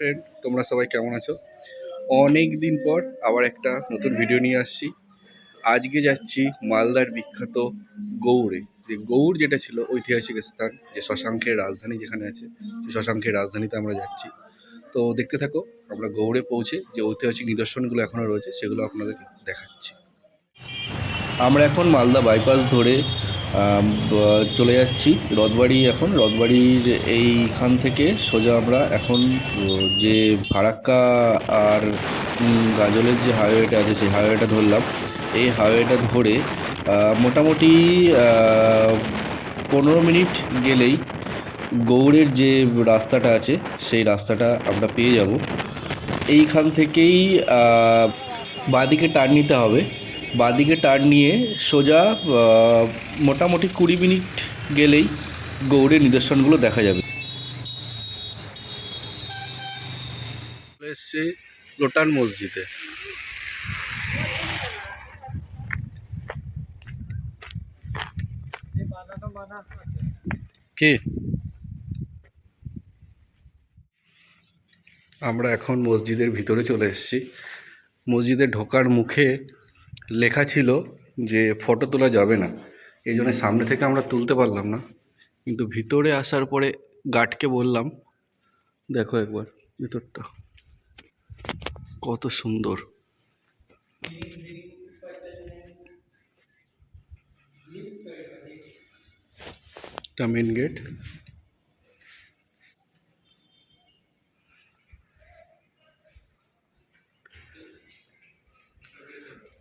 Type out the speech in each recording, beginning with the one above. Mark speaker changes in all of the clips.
Speaker 1: Friend তোমরা সবাই কেমন আছো? অনেক দিন পর আবার একটা নতুন ভিডিও নিয়ে আসছি। আজকে যাচ্ছি মালদার বিখ্যাত গৌড়ে। যে গৌড় যেটা ছিল ঐতিহাসিক স্থান, যে শশাঙ্কের রাজধানী যেখানে আছে, সেই শশাঙ্কের রাজধানীতে আমরা যাচ্ছি। তো দেখতে থাকো, আমরা গৌড়ে পৌঁছে যে ঐতিহাসিক নিদর্শনগুলো এখনও রয়েছে, সেগুলো আপনাদেরকে দেখাচ্ছি। আমরা এখন মালদা বাইপাস ধরে চলে যাচ্ছি রথবাড়ি এখন। রথবাড়ির এইখান থেকে সোজা আমরা এখন যে ফারাক্কা আর গাজলের যে হাইওয়েটা আছে, সেই হাইওয়েটা ধরলাম। এই হাইওয়েটা ধরে মোটামুটি পনেরো মিনিট গেলেই গৌড়ের যে রাস্তাটা আছে, সেই রাস্তাটা আমরা পেয়ে যাব। এইখান থেকেই বাঁদিকে টার্ন নিতে হবে। বাঁদিকে টার্ন নিয়ে সোজা মোটামুটি কুড়ি মিনিট গেলেই গৌড়ের নিদর্শনগুলো দেখা যাবে। এসছে লোটান মসজিদে। কে? আমরা এখন মসজিদের ভিতরে চলে এসেছি। মসজিদে ঢোকার মুখে লেখা ছিল যে ফটো তোলা যাবে না। এই জন্য সামনে থেকে আমরা তুলতে পারলাম না। কিন্তু ভিতরে আসার পরে গার্ডকে বললাম, দেখো একবার ভিতরটা। কত সুন্দর। মেন গেট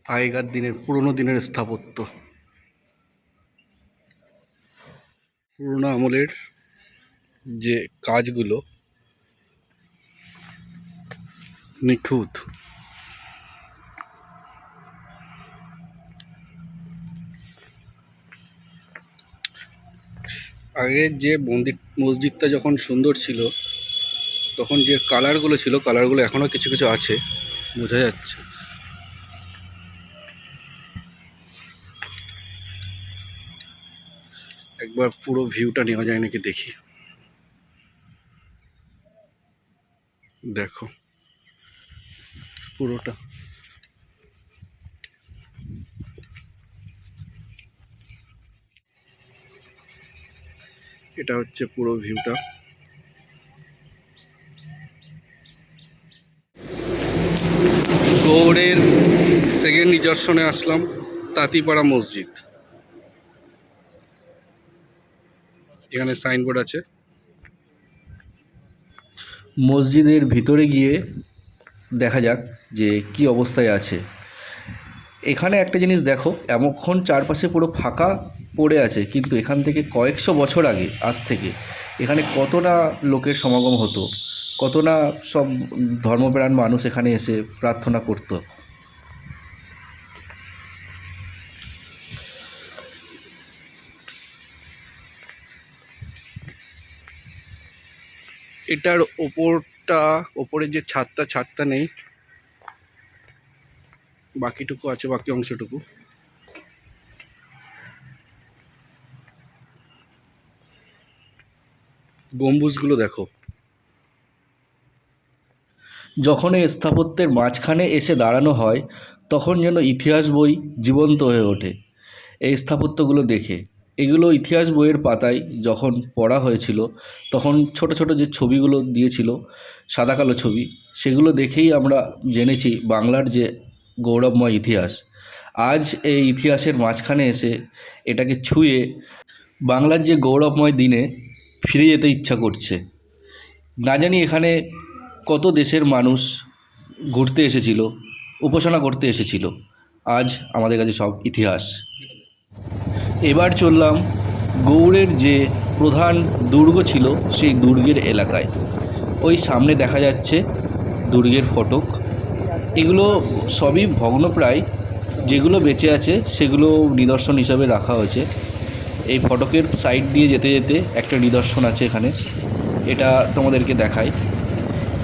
Speaker 1: আগেকার দিনের, পুরোনো দিনের স্থাপত্য। পুরোনো আমলের যে কাজগুলো নিখুঁত। আগে যে মন্দির, মসজিদটা যখন সুন্দর ছিল, তখন যে কালারগুলো ছিল কালারগুলো এখনও কিছু কিছু আছে, বোঝা যাচ্ছে। একবার পুরো ভিউটা নেওয়া যায় নাকি দেখি। দেখো। পুরোটা। এটা হচ্ছে পুরো ভিউটা গৌড়ের সেকেন্ড নিদর্শনে আসলাম, তাঁতিপাড়া মসজিদ। এখানে সাইনবোর্ড আছে। মসজিদের ভিতরে গিয়ে দেখা যাক যে কি অবস্থায় আছে। এখানে একটা জিনিস দেখো, এমনক্ষণ চারপাশে পুরো ফাঁকা পড়ে আছে, কিন্তু এখান থেকে কয়েকশো বছর আগে, আজ থেকে, এখানে কত না লোকের সমাগম হতো কত না সব ধর্মপ্রাণ মানুষ এখানে এসে প্রার্থনা করতো। এটার ওপরটা ওপরের যে ছাদটা ছাদটা নেই। বাকিটুকু আছে, বাকি অংশটুকু। গম্বুজগুলো দেখো। যখন এই স্থাপত্যের মাঝখানে এসে দাঁড়ানো হয়, তখন যেন ইতিহাস বই জীবন্ত হয়ে ওঠে। এই স্থাপত্যগুলো দেখে এগুলো ইতিহাস বইয়ের পাতায় যখন পড়া হয়েছিল, তখন ছোট ছোট যে ছবিগুলো দিয়েছিল, সাদা কালো ছবি, সেগুলো দেখেই আমরা জেনেছি বাংলার যে গৌরবময় ইতিহাস। আজ এই ইতিহাসের মাঝখানে এসে এটাকে ছুঁয়ে বাংলার যে গৌরবময় দিনে ফিরে যেতে ইচ্ছা করছে। না জানি এখানে কত দেশের মানুষ ঘুরতে এসেছিল, উপাসনা করতে এসেছিল। আজ আমাদের কাছে সব ইতিহাস। এবার চললাম গৌড়ের যে প্রধান দুর্গ ছিল সেই দুর্গের এলাকায়। ওই সামনে দেখা যাচ্ছে দুর্গের ফটক। এগুলো সবই ভগ্নপ্রায়। যেগুলো বেঁচে আছে সেগুলো নিদর্শন হিসাবে রাখা হয়েছে। এই ফটকের সাইড দিয়ে যেতে যেতে একটা নিদর্শন আছে এখানে। এটা তোমাদেরকে দেখাই।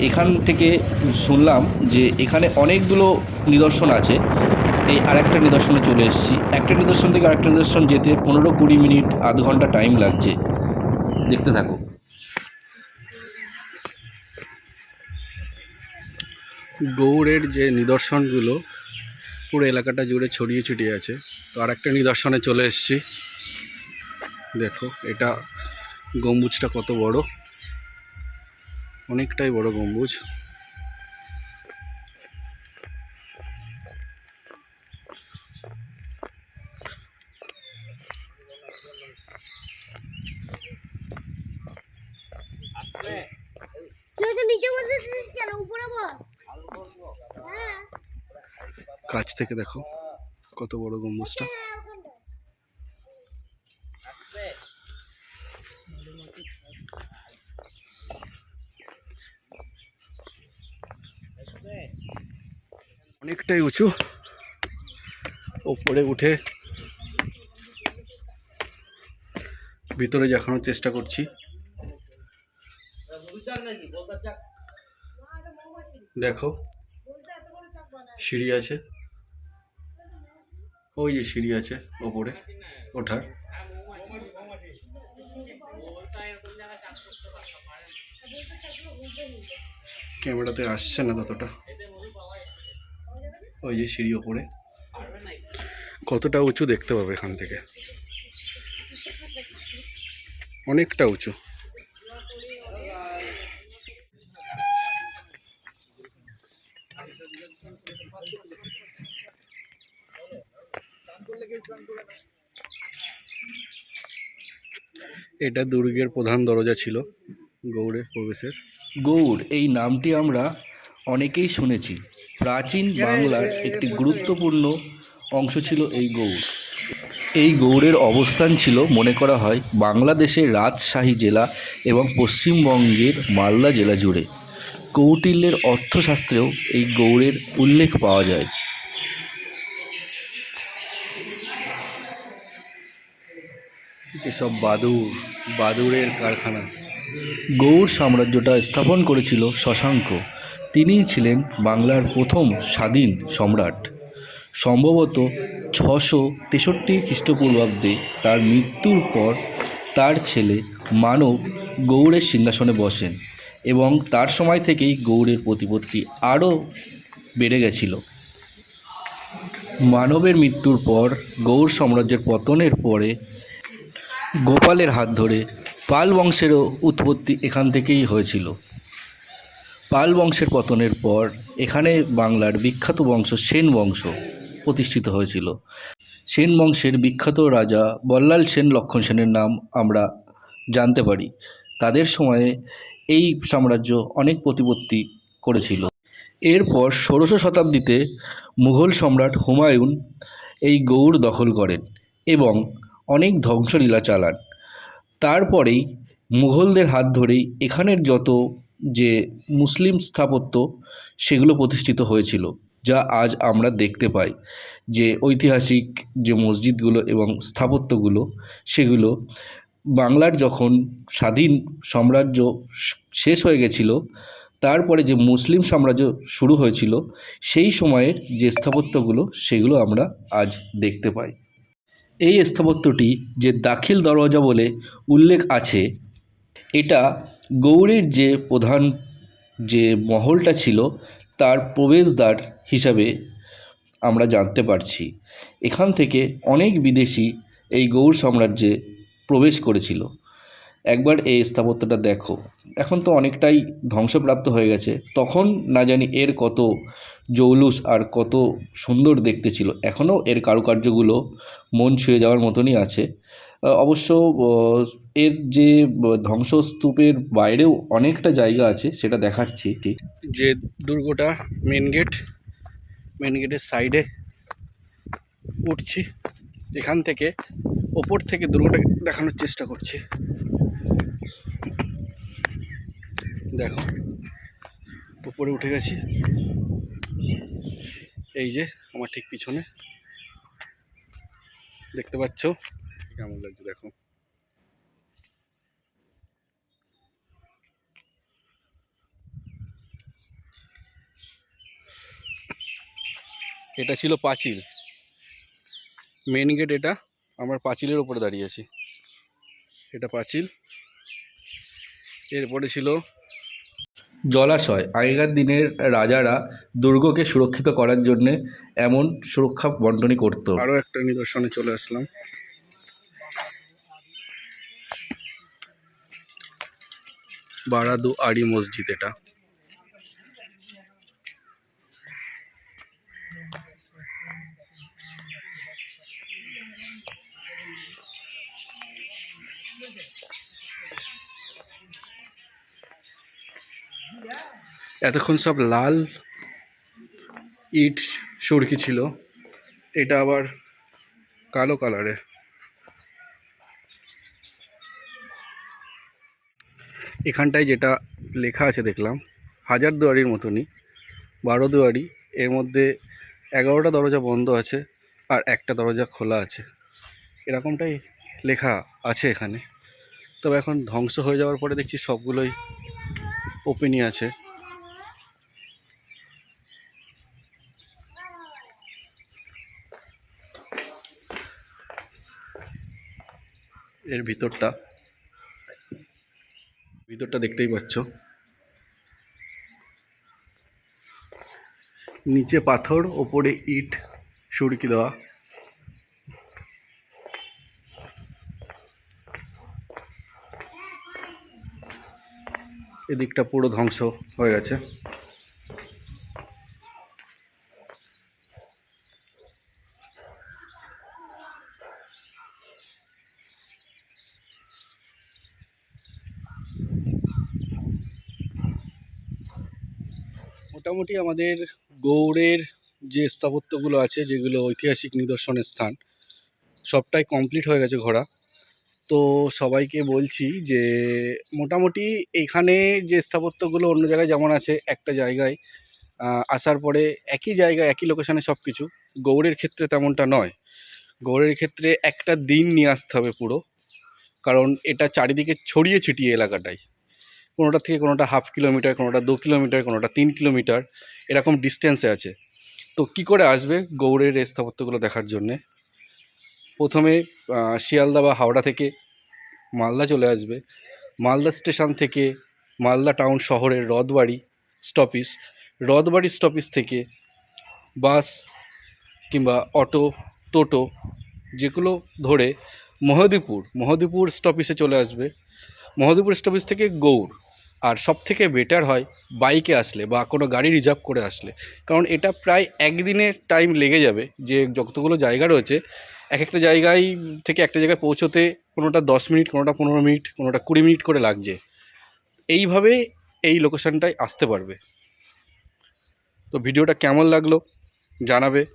Speaker 1: এখান থেকে শুনলাম যে এখানে অনেকগুলো নিদর্শন আছে। এই আরেকটা নিদর্শনে চলে এসেছি। একটা নিদর্শন থেকে আরেকটা নিদর্শন যেতে পনেরো কুড়ি মিনিট, আধ ঘণ্টা টাইম লাগছে। দেখতে থাকো।
Speaker 2: গৌড়ের যে নিদর্শনগুলো, পুরো এলাকাটা জুড়ে ছড়িয়ে ছিটিয়ে আছে। তো আর একটা নিদর্শনে চলে এসেছি। দেখো, এটা গম্বুজটা কত বড়। অনেকটাই বড় গম্বুজ। কাছ থেকে দেখো কত বড় গম্বুজটা। অনেকটাই উঁচু। ওপরে উঠে ভিতরে দেখানোর চেষ্টা করছি। দেখো, সিঁড়ি আছে। ওই যে সিঁড়ি আছে ওপরে, ওঠার। ক্যামেরাতে আসছে না ততটা। ওই যে সিঁড়ি ওপরে। কতটা উঁচু দেখতে পাবে এখান থেকে? অনেকটা উঁচু। এটা দুর্গের প্রধান দরজা ছিল, গৌড়ের প্রবেশের।
Speaker 1: গৌড়, এই নামটি আমরা অনেকেই শুনেছি। প্রাচীন বাংলার একটি গুরুত্বপূর্ণ অংশ ছিল এই গৌড়। এই গৌড়ের অবস্থান ছিল, মনে করা হয়, বাংলাদেশের রাজশাহী জেলা এবং পশ্চিমবঙ্গের মালদা জেলা জুড়ে। কৌটিল্যের অর্থশাস্ত্রেও এই গৌড়ের উল্লেখ পাওয়া যায়।
Speaker 2: এসব বাদুর বাদুরের কারখানা।
Speaker 1: গৌড় সাম্রাজ্যটা স্থাপন করেছিল শশাঙ্ক। তিনিই ছিলেন বাংলার প্রথম স্বাধীন সম্রাট। সম্ভবত ছশো তেষট্টি খ্রিস্টপূর্বাব্দে তার মৃত্যুর পর তার ছেলে মানব গৌড়ের সিংহাসনে বসেন এবং তার সময় থেকেই গৌড়ের প্রতিপত্তি আরও বেড়ে গেছিল। মানবের মৃত্যুর পর গৌড় সাম্রাজ্যের পতনের পরে গোপালের হাত ধরে পাল বংশেরও উৎপত্তি এখান থেকেই হয়েছিল। পাল বংশের পতনের পর এখানে বাংলার বিখ্যাত বংশ সেন বংশ প্রতিষ্ঠিত হয়েছিল। সেন বংশের বিখ্যাত রাজা বল্লাল সেন লক্ষণ সেনের নাম আমরা জানতে পারি। তাদের সময়ে এই সাম্রাজ্য অনেক প্রতিপত্তি করেছিল। এরপর ষোড়শ শতাব্দীতে মুঘল সম্রাট হুমায়ুন এই গৌড় দখল করেন এবং অনেক ধ্বংসলীলা চালান। তারপরেই মুঘলদের হাত ধরেই এখানের যত যে মুসলিম স্থাপত্য, সেগুলো প্রতিষ্ঠিত হয়েছিল, যা আজ আমরা দেখতে পাই। যে ঐতিহাসিক যে মসজিদগুলো এবং স্থাপত্যগুলো, সেগুলো বাংলার যখন স্বাধীন সাম্রাজ্য শেষ হয়ে গেছিল, তারপরে যে মুসলিম সাম্রাজ্য শুরু হয়েছিল, সেই সময়ের যে স্থাপত্যগুলো, সেগুলো আমরা আজ দেখতে পাই। এই স্থাপত্যটি যে দাখিল দরওয়াজা বলে উল্লেখ আছে, এটা গৌড়ের যে প্রধান যে মহলটা ছিল, তার প্রবেশদ্বার হিসাবে আমরা জানতে পারছি। এখান থেকে অনেক বিদেশি এই গৌড় সাম্রাজ্যে প্রবেশ করেছিল। একবার এই স্থাপত্যটা দেখো। এখন তো অনেকটাই ধ্বংসপ্রাপ্ত হয়ে গেছে। তখন না জানি এর কত জৌলুস আর কত সুন্দর দেখতে ছিল। এখনও এর কারুকার্যগুলো মন ছুঁয়ে যাওয়ার মতনই আছে। অবশ্য এর যে ধ্বংসস্তূপের বাইরেও অনেকটা জায়গা আছে, সেটা দেখাচ্ছি ঠিক
Speaker 2: যে দুর্গটা মেন গেট মেন গেটের সাইডে উঠছি। এখান থেকে ওপর থেকে দুর্গটা দেখানোর চেষ্টা করছি। দেখো, উপরে উঠে গেছি। এই যে আমার ঠিক পিছনে। দেখতে পাচ্ছ? কেমন লাগছে দেখো। এটা ছিল পাঁচিল। মেন গেট এটা, আমার পাঁচিলের ওপরে দাঁড়িয়ে আছি। এটা পাঁচিল। এরপরে ছিল
Speaker 1: জলাশয় আগেকার দিনের রাজারা দুর্গকে সুরক্ষিত করার জন্যে এমন সুরক্ষা বন্টনই করতো।
Speaker 2: আরও একটা নিদর্শনে চলে আসলাম। বারাদু আড়ি মসজিদ এটা। এতক্ষণ সব লাল ইট সুরকি ছিল। এটা আবার কালো কালারের এখানটায় যেটা লেখা আছে দেখলাম, হাজার দুয়ারির মতনই, বারো দুয়ারি, এর মধ্যে এগারোটা দরজা বন্ধ আছে আর একটা দরজা খোলা আছে। এরকমটাই লেখা আছে এখানে। তবে এখন ধ্বংস হয়ে যাওয়ার পরে দেখছি সবগুলোই ওপেনই আছে। এর ভিতরটা। ভিতরটা দেখতেই পাচ্ছ। নিচে পাথর ওপরে ইট সুরকি দেওয়া। এদিকটা পুরো ধ্বংস হয়ে গেছে। মোটামুটি আমাদের গৌড়ের যে স্থাপত্যগুলো আছে, যেগুলো ঐতিহাসিক নিদর্শনের স্থান, সবটাই কমপ্লিট হয়ে গেছে ঘোরা তো সবাইকে বলছি যে মোটামুটি এইখানে যে স্থাপত্যগুলো অন্য জায়গায় যেমন আছে একটা জায়গায় আসার পরে একই জায়গায়, একই লোকেশানে সব কিছু গৌড়ের ক্ষেত্রে তেমনটা নয়। গৌড়ের ক্ষেত্রে একটা দিন নিয়ে আসতে হবে পুরো, কারণ এটা চারিদিকে ছড়িয়ে ছিটিয়ে এলাকাটাই। কোনোটা থেকে কোনোটা হাফ কিলোমিটার কোনোটা দু কিলোমিটার কোনোটা তিন কিলোমিটার এরকম ডিস্টেন্সে আছে। তো কি করে আসবে গৌড়ের স্থাপত্যগুলো দেখার জন্যে? প্রথমে শিয়ালদা বা হাওড়া থেকে মালদা চলে আসবে। মালদা স্টেশন থেকে মালদা টাউন শহরের রথবাড়ি স্টপিস। রথবাড়ি স্টপিস থেকে বাস কিংবা অটো, টোটো যেগুলো ধরে মহদীপুর মহদীপুর স্টপিসে চলে আসবে। মহদীপুর স্টপিস থেকে গৌড়। আর সব থেকে বেটার হয় বাইকে আসলে বা কোনো গাড়ি রিজার্ভ করে আসলে। কারণ এটা প্রায় একদিনের টাইম লেগে যাবে যে যতগুলো জায়গা রয়েছে এক একটা জায়গায় থেকে একটা জায়গায় পৌঁছোতে কোনোটা দশ মিনিট, কোনোটা পনেরো মিনিট, কোনোটা কুড়ি মিনিট করে লাগছে। এইভাবে এই লোকেশানটায় আসতে পারবে। তো ভিডিওটা কেমন লাগল জানাবে,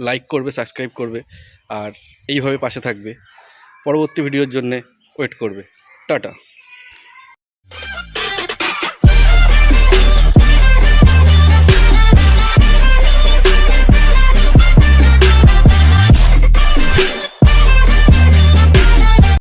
Speaker 2: লাইক করবে, সাবস্ক্রাইব করবে, আর এইভাবে পাশে থাকবে। পরবর্তী ভিডিওর জন্যে ওয়েট করবে। টাটা।